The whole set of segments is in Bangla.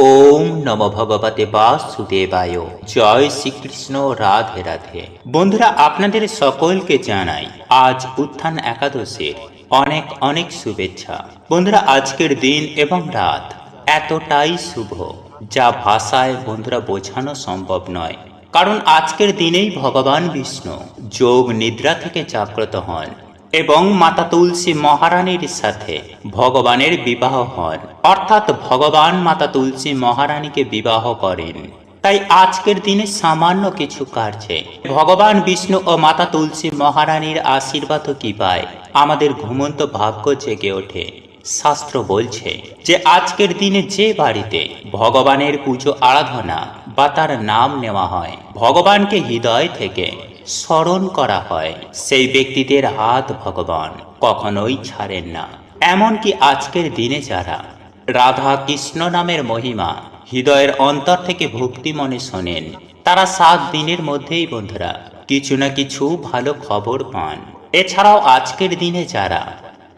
ওম নম ভগবতে বাসুদেবায়। জয় শ্রীকৃষ্ণ, রাধে রাধে। বন্ধুরা, আপনাদের সকলকে জানাই আজ উত্থান একাদশের অনেক অনেক শুভেচ্ছা। বন্ধুরা, আজকের দিন এবং রাত এতটাই শুভ যা ভাষায় বন্ধুরা বোঝানো সম্ভব নয়। কারণ আজকের দিনেই ভগবান বিষ্ণু যোগ নিদ্রা থেকে জাগ্রত হন। এবং মাতা তুলসী মহারানীর সাথে ভগবানের বিবাহ হন অর্থাৎ ভগবান মাতা তুলসী মহারানীকে বিবাহ করেন। তাই আজকের দিনে সামান্য কিছু কার্যে ভগবান বিষ্ণু ও মাতা তুলসী মহারানীর আশীর্বাদ কি পায় আমাদের ঘুমন্ত ভাগ্য জেগে ওঠে। শাস্ত্র বলছে যে আজকের দিনে যে বাড়িতে ভগবানের পুজো আরাধনা বা তার নাম নেওয়া হয়, ভগবানকে হৃদয় থেকে স্মরণ করা হয়। সেই ব্যক্তিদের হাত ভগবান কখনোই ছাড়েন না। এমনকি আজকের দিনে যারা রাধা কৃষ্ণ নামের মহিমা হৃদয়ের অন্তর থেকে ভক্তি মনে শোনেন, তারা সাত দিনের মধ্যেই বন্ধুরা কিছু না কিছু ভালো খবর পান। এছাড়াও আজকের দিনে যারা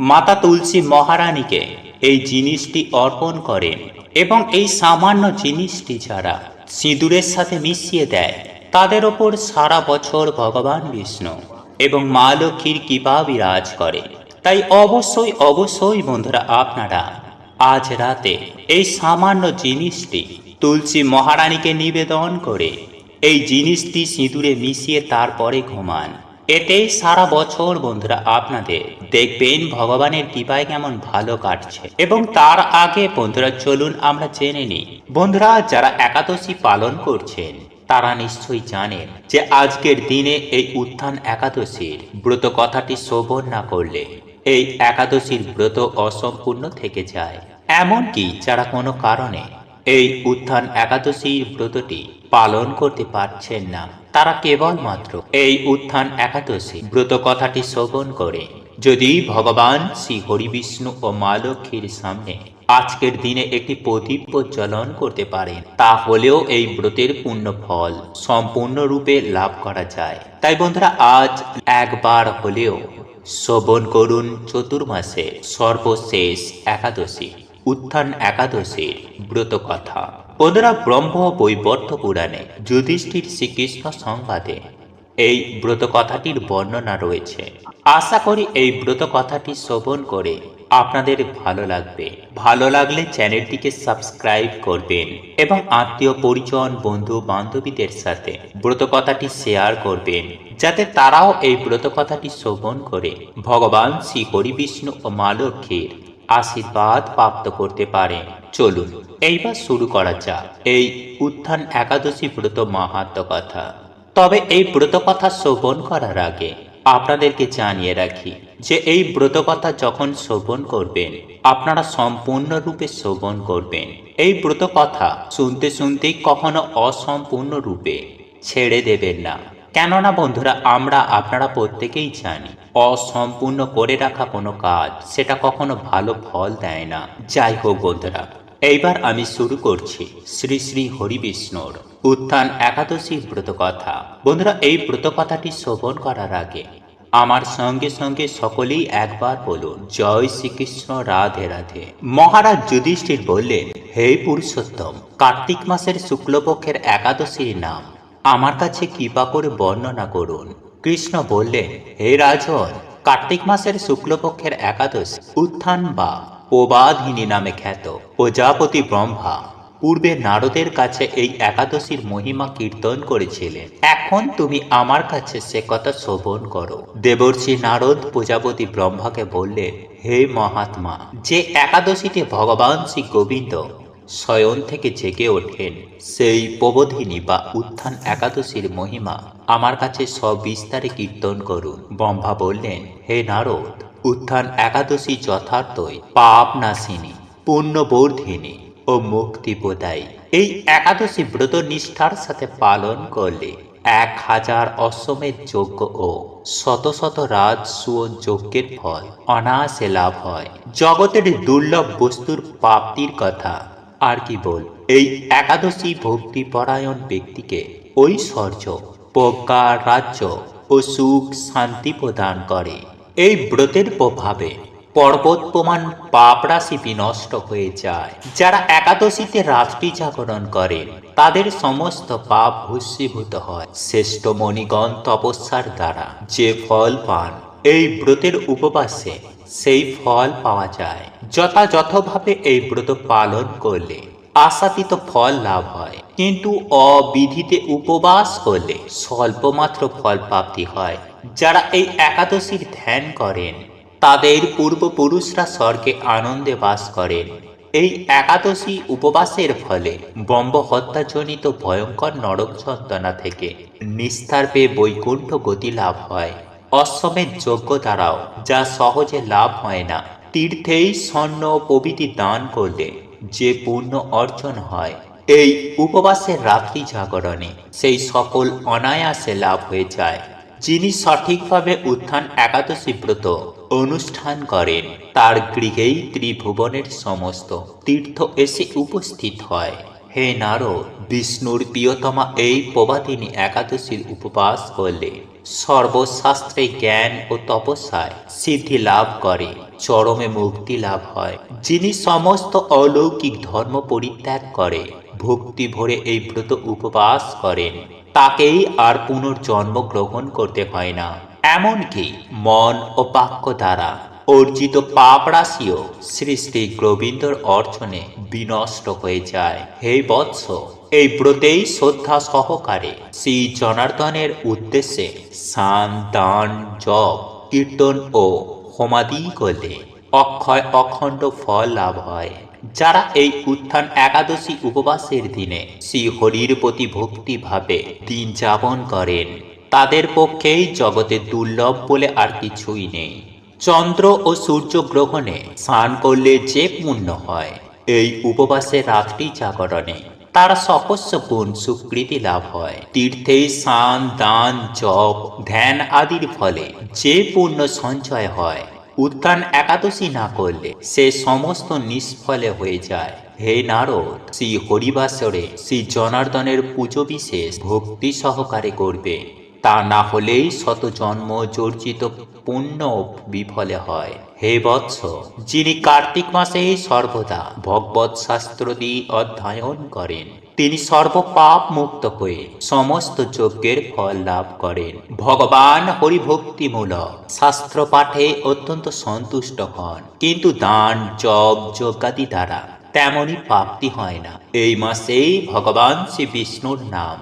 মাতা তুলসী মহারানীকে এই জিনিসটি অর্পণ করেন এবং এই সামান্য জিনিসটি যারা সিঁদুরের সাথে মিশিয়ে দেয় তাদের ওপর সারা বছর ভগবান বিষ্ণু এবং মা লক্ষ্মীর কৃপা বিরাজ করে। তাই অবশ্যই অবশ্যই বন্ধুরা আপনারা আজ রাতে এই সামান্য জিনিসটি তুলসী মহারানীকে নিবেদন করে এই জিনিসটি সিঁদুরে মিশিয়ে তারপরে ঘুমান। এতেই সারা বছর বন্ধুরা আপনাদের দেখবেন ভগবানের কৃপায় কেমন ভালো কাটছে। এবং তার আগে বন্ধুরা চলুন আমরা জেনে নিই। বন্ধুরা, যারা একাদশী পালন করছেন তারা নিশ্চয়ই জানেন যে আজকের দিনে এই উত্থান একাদশীর ব্রত কথাটি শোভন না করলে এই একাদশীর ব্রত অসম্পূর্ণ থেকে যায়। এমনকি যারা কোনো কারণে এই উত্থান একাদশীর ব্রতটি পালন করতে পারছেন না, তারা কেবলমাত্র এই উত্থান একাদশী ব্রত কথাটি শ্রবণ করে। যদি ভগবান শ্রী হরিবিষ্ণু ও মা লক্ষ্মীর সামনে আজকের দিনে একটি প্রদীপ প্রজ্বলন করতে পারেন তাহলেও এই ব্রতের পূর্ণ ফল সম্পূর্ণরূপে লাভ করা যায়। তাই বন্ধুরা, আজ একবার হলেও শ্রবণ করুন চতুর্মাসে সর্বশেষ একাদশী, উত্থান একাদশীর ব্রত কথা। বন্ধুরা, ব্রহ্ম বৈবর্ত পুরাণে যুধিষ্ঠির শ্রীকৃষ্ণ সংবাদে এই ব্রত কথাটির বর্ণনা রয়েছে। আশা করি এই ব্রত কথাটি শ্রবণ করে আপনাদের ভালো লাগবে। ভালো লাগলে চ্যানেলটিকে সাবস্ক্রাইব করবেন এবং আত্মীয়, পরিজন, বন্ধু, বান্ধবীদের সাথে ব্রত কথাটি শেয়ার করবেন, যাতে তারাও এই ব্রত কথাটি শ্রবণ করে। ভগবান শ্রী হরি বিষ্ণু ও মা লক্ষ্মীর আশীর্বাদ প্রাপ্ত করতে পারেন। চলুন, এইবার শুরু করা যাক এই উত্থান একাদশী ব্রত মাহাত্ম কথা। তবে এই ব্রত কথা শ্রবণ করার আগে আপনাদেরকে জানিয়ে রাখি যে এই ব্রত কথা যখন শ্রবণ করবেন, আপনারা সম্পূর্ণরূপে শ্রবণ করবেন। এই ব্রত কথা শুনতে শুনতেই কখনো অসম্পূর্ণ রূপে ছেড়ে দেবেন না। কেননা বন্ধুরা, আমরা আপনারা প্রত্যেকেই জানি, অসম্পূর্ণ করে রাখা কোনো কাজ সেটা কখনো ভালো ফল দেয় না। যাই হোক বন্ধুরা, এইবার আমি শুরু করছি শ্রী শ্রী হরি বিষ্ণুর উত্থান একাদশী ব্রত কথা বন্ধুরা, এই ব্রত কথাটি শ্রবণ করার আগে আমার সঙ্গে সঙ্গে সকলেই একবার বলুন, জয় শ্রীকৃষ্ণ, রাধে রাধে। মহারাজ যুধিষ্ঠির বললেন, হে পুরুষোত্তম, কার্তিক মাসের শুক্লপক্ষের একাদশীর নাম, আমার কাছে কৃপা করে বর্ণনা করুন। কৃষ্ণ বললেন, হে রাজন, কার্তিক মাসের শুক্লপক্ষের একাদশ উত্থান বা প্রবাধিনী নামে খ্যাত, প্রজাপতি ব্রহ্মা। পূর্বে নারদের কাছে এই একাদশীর মহিমা কীর্তন করেছিলেন। এখন তুমি আমার কাছে সে কথা শ্রবণ করো। দেবর্ষি নারদ প্রজাপতি ব্রহ্মাকে বললেন, হে মহাত্মা, যে একাদশীতে ভগবান শ্রী গোবিন্দ শয়ন থেকে জেগে ওঠেন, সেই প্রবোধিনী বা উত্থান একাদশীর মহিমা আমার কাছে সবিস্তারে কীর্তন করুন। ব্রহ্মা বললেন, হে নারদ, উত্থান একাদশী যথার্থই পাপ নাশিনী পুণ্যবর্ধিনী ও মুক্তি প্রদায়ী এই একাদশী ব্রত নিষ্ঠার সাথে পালন করলে এক হাজার অশ্বমেধ যজ্ঞ ও শত শত রাজ সুয়ন যজ্ঞের ফল অনায়াসে লাভ হয়। জগতের দুর্লভ বস্তুর প্রাপ্তির কথা আর কি বল? এই একাদশী ভক্তিপরায়ণ ব্যক্তিকে ঐশ্বর্য, প্রজ্ঞা, রাজ্য ও সুখ শান্তি প্রদান করে। এই ব্রতের প্রভাবে পর্বত প্রমাণ পাপ রাশি বিনষ্ট হয়ে যায়। যারা একাদশীতে রাত্রি জাগরণ করেন তাদের সমস্ত পাপ ভূষীভূত হয়। শ্রেষ্ঠ মণিগণ তপস্যার দ্বারা যে ফল পান, এই ব্রতের উপবাসে সেই ফল পাওয়া যায়। যথাযথভাবে এই ব্রত পালন করলে আশাতীত ফল লাভ হয়। কিন্তু অবিধিতে উপবাস করলে স্বল্পমাত্র ফল প্রাপ্তি হয়। যারা এই একাদশীর ধ্যান করেন তাদের পূর্বপুরুষরা স্বর্গে আনন্দে বাস করেন। এই একাদশী উপবাসের ফলে ব্রহ্ম হত্যাজনিত ভয়ঙ্কর নরক যন্ত্রণা থেকে নিস্তার পেয়ে বৈকুণ্ঠ গতি লাভ হয়। অশ্বমের যোগ্য দ্বারাও, যা সহজে লাভ হয় না, তীর্থেই স্বর্ণ প্রভৃতি দান করলে যে পুণ্য অর্জন হয়, এই উপবাসের রাত্রি জাগরণে সেই সকল অনায়াসে লাভ হয়ে যায়। যিনি সঠিকভাবে উত্থান একাদশী ব্রত অনুষ্ঠান করেন। তার গৃহেই ত্রিভুবনের সমস্ত তীর্থ এসে উপস্থিত হয়। হে নারদ, বিষ্ণুর প্রিয়তমা এই প্রভাতিনী একাদশীর উপবাস করলে সর্বশাস্ত্রে জ্ঞান ও তপস্যায় সিদ্ধি লাভ করে, চরমে মুক্তি লাভ হয়। যিনি সমস্ত অলৌকিক ধর্ম পরিত্যাগ করে, ভক্তি ভরে এই ব্রত উপবাস করেন, তাকেই আর পুনর্জন্ম গ্রহণ করতে হয় না। এমনকি মন ও বাক্য দ্বারা অর্জিত পাপ রাশিও শ্রী শ্রী গোবিন্দর অর্চনে বিনষ্ট হয়ে যায়। হে বৎস, এই ব্রতেই শ্রদ্ধা সহকারে শ্রী জনার্দনের উদ্দেশ্যে সান, দান, জপ, কীর্তন ও হোমাদি করলে অক্ষয় অখণ্ড ফল লাভ হয়। যারা এই উত্থান একাদশী উপবাসের দিনে শ্রী হরির প্রতি ভক্তিভাবে দিন যাপন করেন তাদের পক্ষেই জগতে দুর্লভ বলে আর কিছুই নেই। চন্দ্র ও সূর্য গ্রহণে স্নান করলে যে পুণ্য হয়, এই উপবাসে রাত্রি জাগরণে তার সহস্র গুণ সুকৃতি লাভ হয়। তীর্থে স্নান, দান, জপ, ধ্যান আদির ফলে যে পুণ্য সঞ্চয় হয়, উত্থান একাদশী না করলে সে সমস্ত নিষ্ফলে হয়ে যায়। হে নারদ, শ্রী হরিবাসরে শ্রী জনার্দনের পুজো বিশেষ ভক্তি সহকারে করবে। তা না হলেই শত জন্ম জর্জিত পুণ্য বিফলে হয়। হে বৎস, যিনি কার্তিক মাসে সর্বদা ভগবত শাস্ত্রদি অধ্যয়ন করেন, তিনি সর্বপাপ মুক্ত হয়ে সমস্ত যজ্ঞের ফল লাভ করেন। ভগবান হরিভক্তিমূলক শাস্ত্র পাঠে অত্যন্ত সন্তুষ্ট হন, কিন্তু দান, জপ, যজ্ঞাদি দ্বারা তেমনই প্রাপ্তি হয় না। এই মাসেই ভগবান শ্রী বিষ্ণুর নাম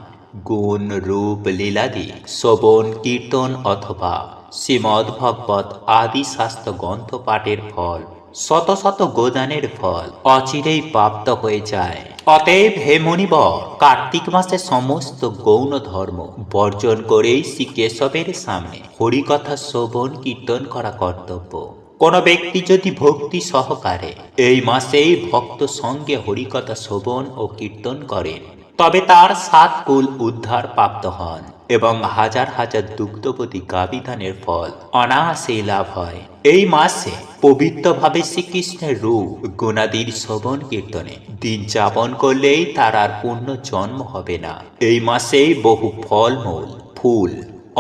গুণ রূপ লীলাদি শ্রবণ কীর্তন অথবা শ্রীমদ্ ভগবত আদি শাস্ত্র গ্রন্থ পাঠের ফল, শত শত গোদানের ফল অচিরেই প্রাপ্ত হয়ে যায়। অতএব হে মণিবর কার্তিক মাসে সমস্ত গৌণ ধর্ম বর্জন করেই শ্রী কেশবের সামনে হরিকথা শ্রবণ কীর্তন করা কর্তব্য। কোন ব্যক্তি যদি ভক্তি সহকারে এই মাসেই ভক্ত সঙ্গে হরিকথা শ্রবণ ও কীর্তন করেন তবে তার সাত কুল উদ্ধার প্রাপ্ত হন এবং হাজার হাজার দুগ্ধপতি গাবিধানের ফল অনায়াসেই লাভ হয়। এই মাসে পবিত্রভাবে শ্রীকৃষ্ণের রূপ গুণাদির শ্রবণ কীর্তনে দিন যাপন করলেই তার আর পূর্ণ জন্ম হবে না। এই মাসেই বহু ফলমূল, ফুল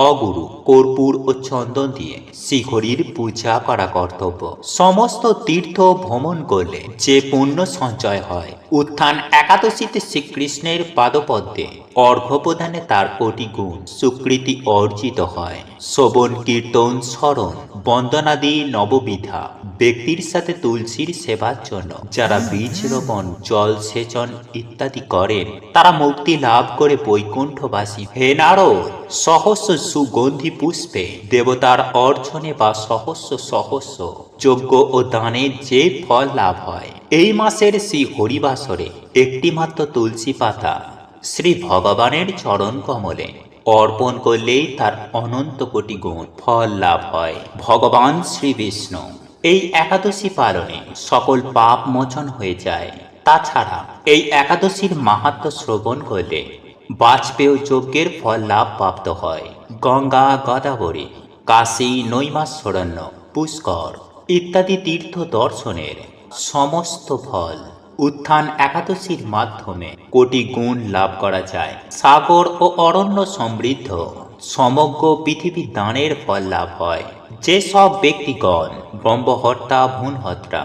অগুরু, কর্পূর ও চন্দন দিয়ে শ্রীহরির পূজা করা কর্তব্য। সমস্ত তীর্থ ভ্রমণ করলে যে পুণ্য সঞ্চয় হয়, উত্থান একাদশীতে শ্রীকৃষ্ণের পাদপদ্মে অর্ঘ্য প্রদানে তার কোটি গুণ সুকৃতি অর্জিত হয়। শ্রবণ, কীর্তন, স্মরণ, বন্দনাদি, নববিধা, ব্যক্তির সাথে তুলসীর সেবার জন্য যারা বীজ রোপণ, জল সেচন ইত্যাদি করেন, তারা মুক্তি লাভ করে বৈকুণ্ঠবাসী। হে নারদ, সহস্র সুগন্ধি পুষ্পে দেবতার অর্জনে বা সহস্র সহস্র যজ্ঞ ও দানের যে ফল লাভ হয়, এই মাসের শ্রী হরিবাসরে একটিমাত্র তুলসী পাতা শ্রী ভগবানের চরণ কমলে অর্পণ করলেই তার অনন্ত কোটি গুণ ফল লাভ হয়। ভগবান শ্রী বিষ্ণু, এই একাদশী পালনে সকল পাপ মোচন হয়ে যায়। তাছাড়া এই একাদশীর মাহাত্ম শ্রবণ করলে বাজপেয় যজ্ঞের ফল লাভ প্রাপ্ত হয়। গঙ্গা, গদাবরী, কাশী নৈমাশ্বরণ্য পুষ্কর ইত্যাদি তীর্থ দর্শনের সমস্ত ফল উত্থান একাদশীর মাধ্যমে কোটি গুণ লাভ করা যায়। সাগর ও অরণ্য সমৃদ্ধ, সমগ্র পৃথিবী দানের ফল লাভ হয়। যে সব ব্যক্তিগণ ব্রহ্মহত্যা ভ্রূণহত্যা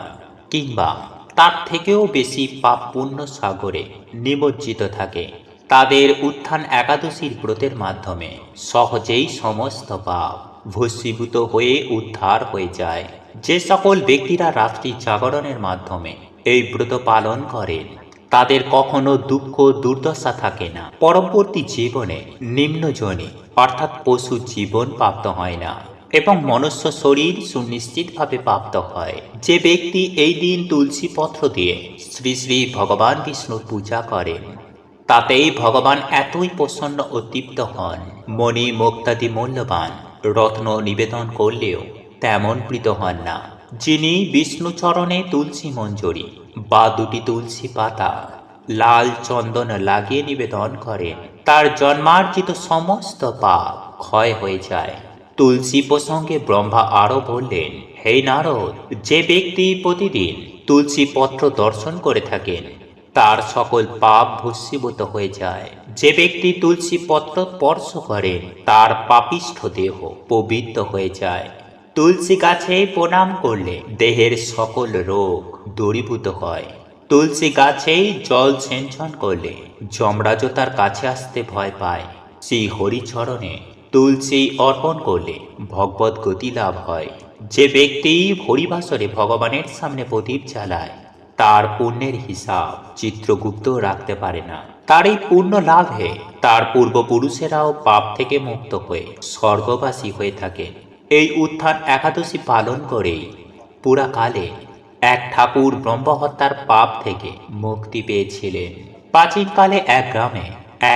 কিংবা তার থেকেও বেশি পাপ পুণ্য সাগরে নিমজ্জিত থাকে তাদের উত্থান একাদশীর ব্রতের মাধ্যমে। সহজেই সমস্ত পাপ ভস্মীভূত হয়ে উদ্ধার হয়ে যায়। যে সকল ব্যক্তিরা রাত্রি জাগরণের মাধ্যমে এই ব্রত পালন করেন, তাদের কখনো দুঃখ, দুর্দশা থাকে না। পরবর্তী জীবনে নিম্নজনে, অর্থাৎ পশু জীবন প্রাপ্ত হয় না এবং মনুষ্য শরীর সুনিশ্চিতভাবে প্রাপ্ত হয়। যে ব্যক্তি এই দিন তুলসী পত্র দিয়ে শ্রী শ্রী ভগবান বিষ্ণুর পূজা করেন তাতেই ভগবান এতই প্রসন্ন ও তৃপ্ত হন। মণি মুক্তাদি মূল্যবান, রত্ন নিবেদন করলেও তেমন প্রীত হন না। যিনি বিষ্ণুচরণে তুলসী মঞ্জরি বা দুটি তুলসী পাতা, লাল চন্দন লাগিয়ে নিবেদন করেন, তার জন্মার্জিত সমস্ত পাপ ক্ষয় হয়ে যায়। তুলসী প্রসঙ্গে ব্রহ্মা আরও বললেন, হে নারদ, যে ব্যক্তি প্রতিদিন তুলসী পত্র দর্শন করে থাকেন তার সকল পাপ ভস্মীভূত হয়ে যায়। যে ব্যক্তি তুলসী পত্র স্পর্শ করে, তার পাপিষ্ঠ দেহ পবিত্র হয়ে যায়। তুলসী গাছে প্রণাম করলে দেহের সকল রোগ দূরীভূত হয়। তুলসী গাছেই জল সেঞ্চন করলে যমরাজও তার কাছে আসতে ভয় পায়। শ্রী হরিচরণে তুলসী অর্পণ করলে ভগবত গতি লাভ হয়। যে ব্যক্তি হরিবাসরে ভগবানের সামনে প্রদীপ জ্বালায় তার পুণ্যের হিসাব চিত্রগুপ্ত রাখতে পারে না। তার এই পুণ্য লাভে তার পূর্বপুরুষেরাও পাপ থেকে মুক্ত হয়ে স্বর্গবাসী হয়ে থাকে এই উত্থান একাদশী পালন করেই পুরাকালে এক ঠাকুর ব্রহ্মহত্যার পাপ থেকে মুক্তি পেয়েছিলেন। প্রাচীনকালে এক গ্রামে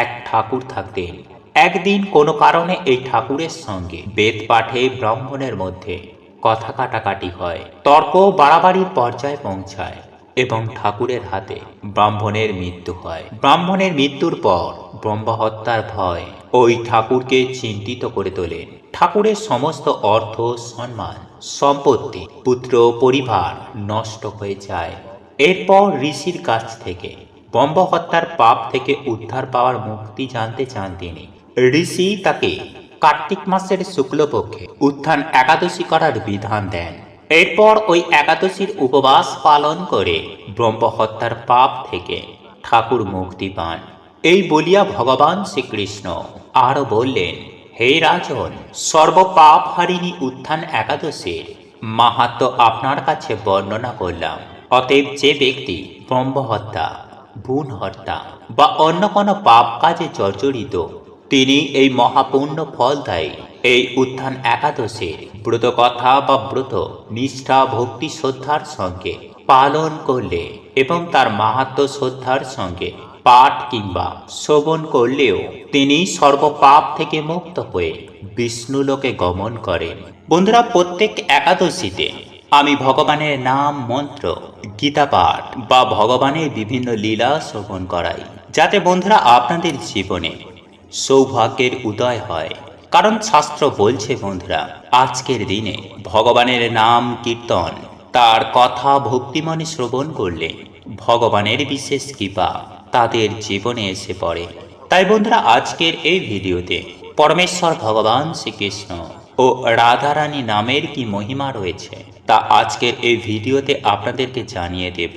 এক ঠাকুর থাকতেন। একদিন কোনো কারণে এই ঠাকুরের সঙ্গে বেদ পাঠে ব্রাহ্মণের মধ্যে কথা কাটাকাটি হয়। তর্ক বাড়াবাড়ির পর্যায়ে পৌঁছায়। এবং ঠাকুরের হাতে ব্রাহ্মণের মৃত্যু হয়। ব্রাহ্মণের মৃত্যুর পর ব্রহ্মহত্যার ভয় ওই ঠাকুরকে চিন্তিত করে তোলেন। ঠাকুরের সমস্ত অর্থ সম্মান, সম্পত্তি, পুত্র পরিবার নষ্ট হয়ে যায়। এরপর ঋষির কাছ থেকে ব্রহ্মহত্যার পাপ থেকে উদ্ধার পাওয়ার মুক্তি জানতে চান তিনি। ঋষি তাকে কার্তিক মাসের শুক্লপক্ষে উত্থান একাদশী করার বিধান দেন। এরপর ওই একাদশীর উপবাস পালন করে ব্রহ্মহত্যার পাপ থেকে ঠাকুর মুক্তি পান। এই বলিয়া ভগবান শ্রীকৃষ্ণ আরও বললেন, হে রাজন সর্বপাপ হারিণী উত্থান একাদশীর মাহাত্ম আপনার কাছে বর্ণনা করলাম। অতএব যে ব্যক্তি ব্রহ্মহত্যা ভ্রূণ হত্যা বা অন্য কোনো পাপ কাজে জর্জরিত, তিনি এই মহাপুণ্য ফল দেয়। এই উত্থান একাদশীর ব্রত কথা বা ব্রত, নিষ্ঠা, ভক্তি, শ্রদ্ধার সঙ্গে পালন করলে এবং তার মাহাত্ম শ্রদ্ধার সঙ্গে পাঠ কিংবা শ্রবণ করলেও তিনি সর্বপাপ থেকে মুক্ত হয়ে বিষ্ণুলোকে গমন করেন। বন্ধুরা, প্রত্যেক একাদশীতে আমি ভগবানের নাম, মন্ত্র, গীতা পাঠ বা ভগবানের বিভিন্ন লীলা শ্রবণ করাই। যাতে বন্ধুরা, আপনাদের জীবনে সৌভাগ্যের উদয় হয়। কারণ শাস্ত্র বলছে, বন্ধুরা, আজকের দিনে ভগবানের নাম কীর্তন, তার কথা ভক্তিমনে শ্রবণ করলে ভগবানের বিশেষ কৃপা তাদের জীবনে এসে পড়ে। তাই বন্ধুরা, আজকের এই ভিডিওতে পরমেশ্বর ভগবান শ্রীকৃষ্ণ ও রাধারানী নামের কি মহিমা রয়েছে, তা আজকের এই ভিডিওতে আপনাদেরকে জানিয়ে দেব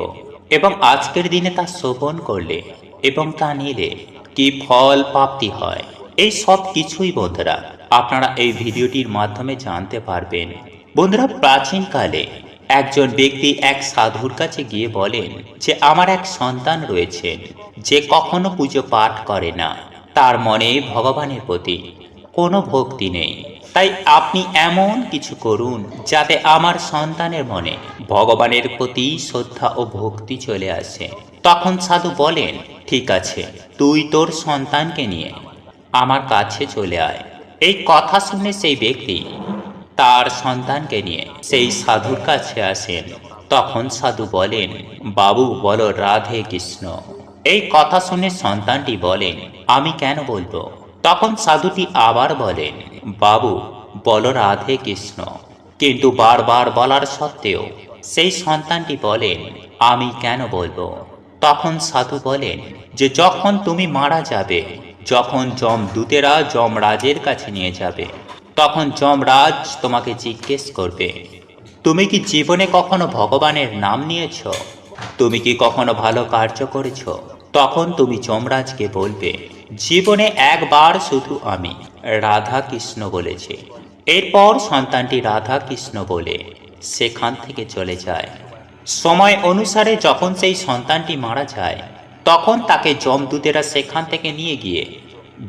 এবং আজকের দিনে তা শ্রবণ করলে এবং তা নিলে কি ফল প্রাপ্তি হয় এই সব কিছুই বন্ধুরা, আপনারা এই ভিডিওটির মাধ্যমে জানতে পারবেন। বন্ধুরা প্রাচীনকালে একজন ব্যক্তি এক সাধুর কাছে গিয়ে বলেন যে, আমার এক সন্তান রয়েছেন যে কখনো পুজো পাঠ করে না। তার মনে ভগবানের প্রতি কোনো ভক্তি নেই। তাই আপনি এমন কিছু করুন যাতে আমার সন্তানের মনে ভগবানের প্রতি শ্রদ্ধা ও ভক্তি চলে আসে। তখন সাধু বলেন, ঠিক আছে, তুই তোর সন্তানকে নিয়ে আমার কাছে চলে আয়। এই কথা শুনে সেই ব্যক্তি তার সন্তানকে নিয়ে সেই সাধুর কাছে আসেন। তখন সাধু বলেন, বাবু, বলো রাধে কৃষ্ণ। এই কথা শুনে সন্তানটি বলেন, আমি কেন বলব? তখন সাধুটি আবার বলেন, বাবু, বলো রাধে কৃষ্ণ। কিন্তু বারবার বলার সত্ত্বেও সেই সন্তানটি বলেন, আমি কেন বলব? তখন সাধু বলেন, যে যখন তুমি মারা যাবে যখন যমদূতেরা যমরাজের কাছে নিয়ে যাবে, তখন যমরাজ তোমাকে জিজ্ঞেস করবে, তুমি কি জীবনে কখনো ভগবানের নাম নিয়েছ? তুমি কি কখনো ভালো কার্য করেছ? তখন তুমি যমরাজকে বলবে, জীবনে একবার শুধু আমি রাধা কৃষ্ণ বলেছি। এরপর সন্তানটি রাধা কৃষ্ণ বলে সেখান থেকে চলে যায়। সময় অনুসারে যখন সেই সন্তানটি মারা যায়, তখন তাকে যমদূতেরা সেখান থেকে নিয়ে গিয়ে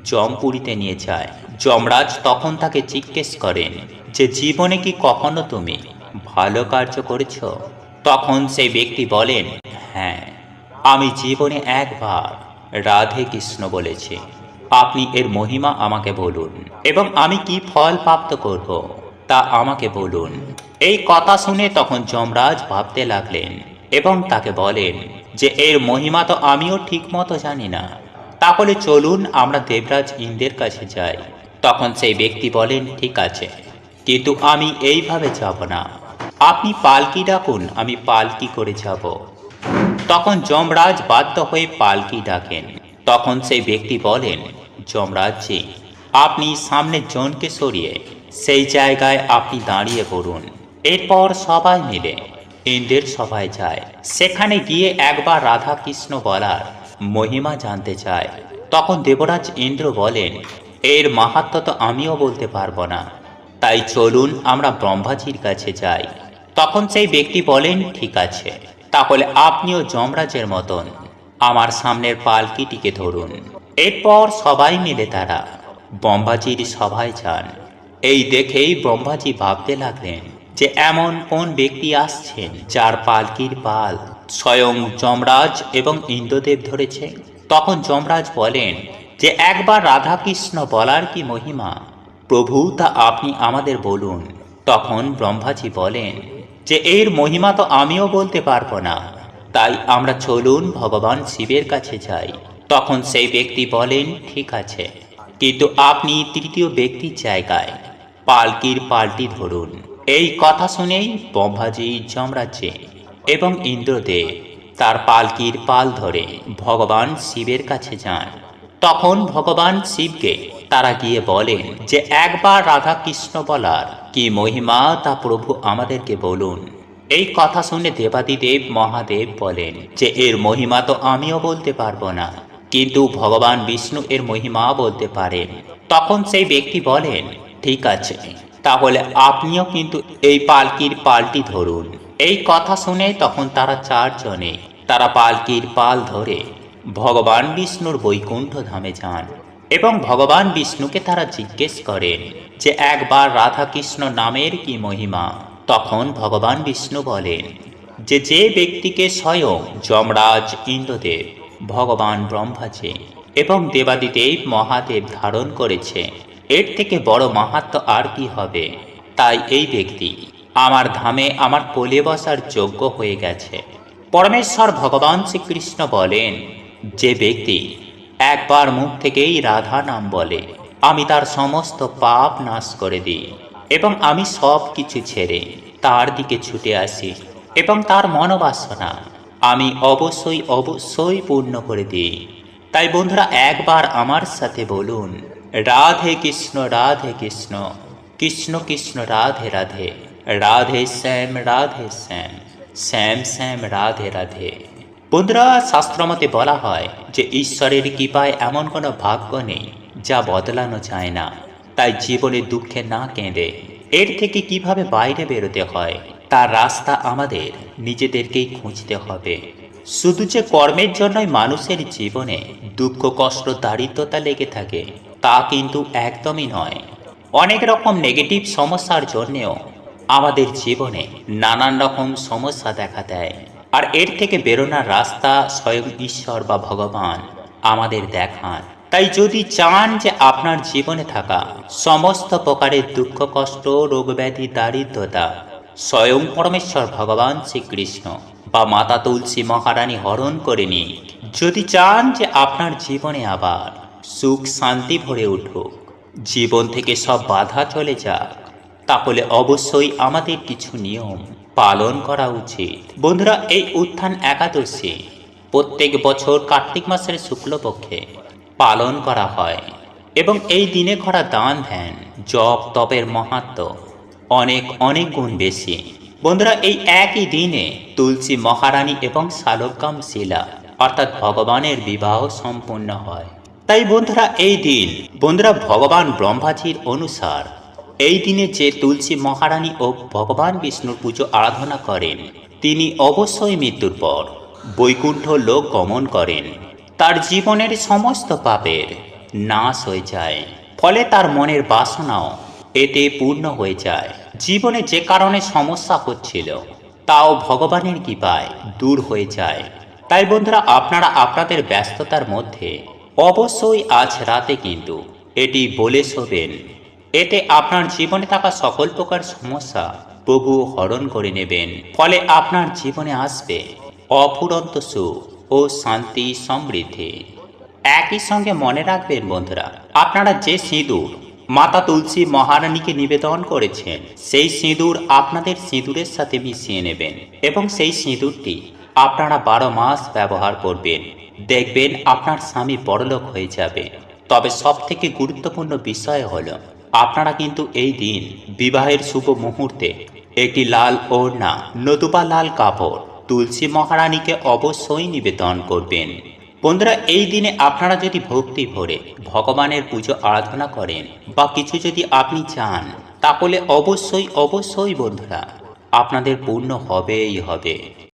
জমপুরীতে নিয়ে যায়। যমরাজ তখন তাকে জিজ্ঞেস করেন, যে জীবনে কি কখনো তুমি ভালো কার্য করেছ? তখন সেই ব্যক্তি বলেন হ্যাঁ আমি জীবনে একবার রাধে কৃষ্ণ বলেছি। আপনি এর মহিমা আমাকে বলুন এবং আমি কি ফল প্রাপ্ত করব তা আমাকে বলুন। এই কথা শুনে তখন যমরাজ ভাবতে লাগলেন এবং তাকে বলেন, যে এর মহিমা তো আমিও ঠিক মতো জানি না। তাহলে চলুন আমরা দেবরাজ ইন্দ্রের কাছে যাই। তখন সেই ব্যক্তি বলেন, ঠিক আছে, কিন্তু আমি এইভাবে যাব না। আপনি পালকি ডাকুন, আমি পালকি করে যাব। তখন যমরাজ বাধ্য হয়ে পালকি ডাকেন। তখন সেই ব্যক্তি বলেন, যমরাজজি, আপনি সামনের জনকে সরিয়ে সেই জায়গায় আপনি দাঁড়িয়ে পড়ুন। এরপর সবাই মিলে ইন্দ্রের সভায় যায়। সেখানে গিয়ে একবার রাধা কৃষ্ণ বলার মহিমা জানতে চায়। তখন দেবরাজ ইন্দ্র বলেন, এর মাহাত্ম তো আমিও বলতে পারব না। তাই চলুন আমরা ব্রহ্মাজির কাছে যাই। তখন সেই ব্যক্তি বলেন, ঠিক আছে, তাহলে আপনিও যমরাজের মতন আমার সামনের পালকিটিকে ধরুন। এরপর সবাই মিলে তারা ব্রহ্মাজির সভায় যান। এই দেখেই ব্রহ্মাজি ভাবতে লাগলেন যে, এমন কোন ব্যক্তি আসছেন যার পালকির পাল স্বয়ং যমরাজ এবং ইন্দ্রদেব ধরেছে। তখন যমরাজ বলেন যে, একবার রাধাকৃষ্ণ বলার কি মহিমা? প্রভু, তা আপনি আমাদের বলুন। তখন ব্রহ্মাজি বলেন যে, এর মহিমা তো আমিও বলতে পারব না। তাই আমরা চলুন ভগবান শিবের কাছে যাই। তখন সেই ব্যক্তি বলেন, ঠিক আছে, কিন্তু আপনি তৃতীয় ব্যক্তির জায়গায় পালকির পাল্টি ধরুন। এই কথা শুনেই ব্রহ্মাজি যমরাজ্যে এবং ইন্দ্রদেব তার পালকির পাল ধরে ভগবান শিবের কাছে যান। তখন ভগবান শিবকে তারা গিয়ে বলেন যে, একবার রাধা কৃষ্ণ বলার কি মহিমা তা প্রভু আমাদেরকে বলুন। এই কথা শুনে দেবাদিদেব মহাদেব বলেন যে, এর মহিমা তো আমিও বলতে পারব না। কিন্তু ভগবান বিষ্ণু এর মহিমা বলতে পারেন। তখন সেই ব্যক্তি বলেন, ঠিক আছে, তাহলে আপনিও কিন্তু এই পালকির পালটি ধরুন। এই কথা শুনে তখন তারা চারজনে, তারা পালকির পাল ধরে ভগবান বিষ্ণুর বৈকুণ্ঠ ধামে যান এবং ভগবান বিষ্ণুকে তারা জিজ্ঞেস করেন যে, একবার রাধাকৃষ্ণ নামের কি মহিমা? তখন ভগবান বিষ্ণু বলেন, যে যে ব্যক্তিকে স্বয়ং যমরাজ ইন্দ্রদেব, ভগবান ব্রহ্মাজি এবং দেবাদিদেব মহাদেব ধারণ করেছে, এর থেকে বড় মাহাত্ম আর কি হবে? তাই এই ব্যক্তি আমার ধামে আমার কোলে বসার যোগ্য হয়ে গেছে। পরমেশ্বর ভগবান শ্রীকৃষ্ণ বলেন, যে ব্যক্তি একবার মুখ থেকেই রাধা নাম বলে, আমি তার সমস্ত পাপ নাশ করে দিই এবং আমি সব কিছু ছেড়ে তার দিকে ছুটে আসি এবং তার মনোবাসনা আমি অবশ্যই অবশ্যই পূর্ণ করে দিই। তাই বন্ধুরা, একবার আমার সাথে বলুন, রাধে কৃষ্ণ রাধে কৃষ্ণ কৃষ্ণ কৃষ্ণ, রাধে রাধে। রাধে শ্যাম রাধে শ্যাম শ্যাম শ্যাম রাধে রাধে বন্ধুরা শাস্ত্রমতে বলা হয় যে ঈশ্বরের কৃপায় এমন কোনো ভাগ্য নেই যা বদলানো যায় না। তাই জীবনে দুঃখে না কেঁদে। এর থেকে কীভাবে বাইরে বেরোতে হয়? তার রাস্তা আমাদের নিজেদেরকেই খুঁজতে হবে। শুধু যে কর্মের জন্যই মানুষের জীবনে দুঃখ, কষ্ট, দারিদ্রতা লেগে থাকে, তা কিন্তু একদমই নয়। অনেক রকম নেগেটিভ সমস্যার জন্যেও আমাদের জীবনে নানান রকম সমস্যা দেখা দেয়। আর এর থেকে বেরোনোর রাস্তা স্বয়ং ঈশ্বর বা ভগবান আমাদের দেখান। তাই যদি চান যে আপনার জীবনে থাকা সমস্ত প্রকারের দুঃখ, কষ্ট রোগ ব্যাধি দারিদ্রতা স্বয়ং পরমেশ্বর ভগবান শ্রীকৃষ্ণ বা মাতা তুলসী মহারানী হরণ করে নিক যদি চান যে আপনার জীবনে আবার সুখ, শান্তি ভরে উঠুক, জীবন থেকে সব বাধা চলে যাক তাহলে অবশ্যই আমাদের কিছু নিয়ম পালন করা উচিত। বন্ধুরা, এই উত্থান একাদশী প্রত্যেক বছর কার্তিক মাসের শুক্লপক্ষে পালন করা হয় এবং এই দিনে করা দান, ধ্যান, জপ, তপের মাহাত্ম অনেক অনেক গুণ বেশি। বন্ধুরা, এই একই দিনে তুলসী মহারানী এবং শালগ্রাম শিলা অর্থাৎ ভগবানের বিবাহ সম্পূর্ণ হয়। তাই বন্ধুরা, এই দিন, বন্ধুরা, ভগবান ব্রহ্মাজির অনুসার এই দিনে যে তুলসী মহারানী ও ভগবান বিষ্ণুর পুজো আরাধনা করেন, তিনি অবশ্যই মৃত্যুর পর বৈকুণ্ঠ লোক গমন করেন। তার জীবনের সমস্ত পাপের নাশ হয়ে যায়, ফলে তার মনের বাসনাও এতে পূর্ণ হয়ে যায়। জীবনে যে কারণে সমস্যা হচ্ছিল, তাও ভগবানের কৃপায় দূর হয়ে যায়। তাই বন্ধুরা, আপনারা আপনাদের ব্যস্ততার মধ্যে অবশ্যই আজ রাতে কিন্তু এটি বলে শোবেন। এতে আপনার জীবনে থাকা সকল প্রকার সমস্যা প্রভু হরণ করে নেবেন। ফলে আপনার জীবনে আসবে অফুরন্ত সুখ ও শান্তি সমৃদ্ধি। একই সঙ্গে মনে রাখবেন বন্ধুরা, আপনারা যে সিঁদুর মাতা তুলসী মহারানীকে নিবেদন করেছেন, সেই সিঁদুর আপনাদের সিঁদুরের সাথে মিশিয়ে নেবেন এবং সেই সিঁদুরটি আপনারা বারো মাস ব্যবহার করবেন। দেখবেন আপনার স্বামী বড়লোক হয়ে যাবে। তবে সব থেকে গুরুত্বপূর্ণ বিষয় হলো আপনারা কিন্তু এই দিন বিবাহের শুভ মুহূর্তে একটি লাল ওড়না নতুবা লাল কাপড়, তুলসী মহারানীকে অবশ্যই নিবেদন করবেন। বন্ধুরা, এই দিনে আপনারা যদি ভক্তি ভরে ভগবানের পুজো আরাধনা করেন বা কিছু যদি আপনি চান, তাহলে অবশ্যই অবশ্যই বন্ধুরা, আপনাদের পূর্ণ হবেই হবে।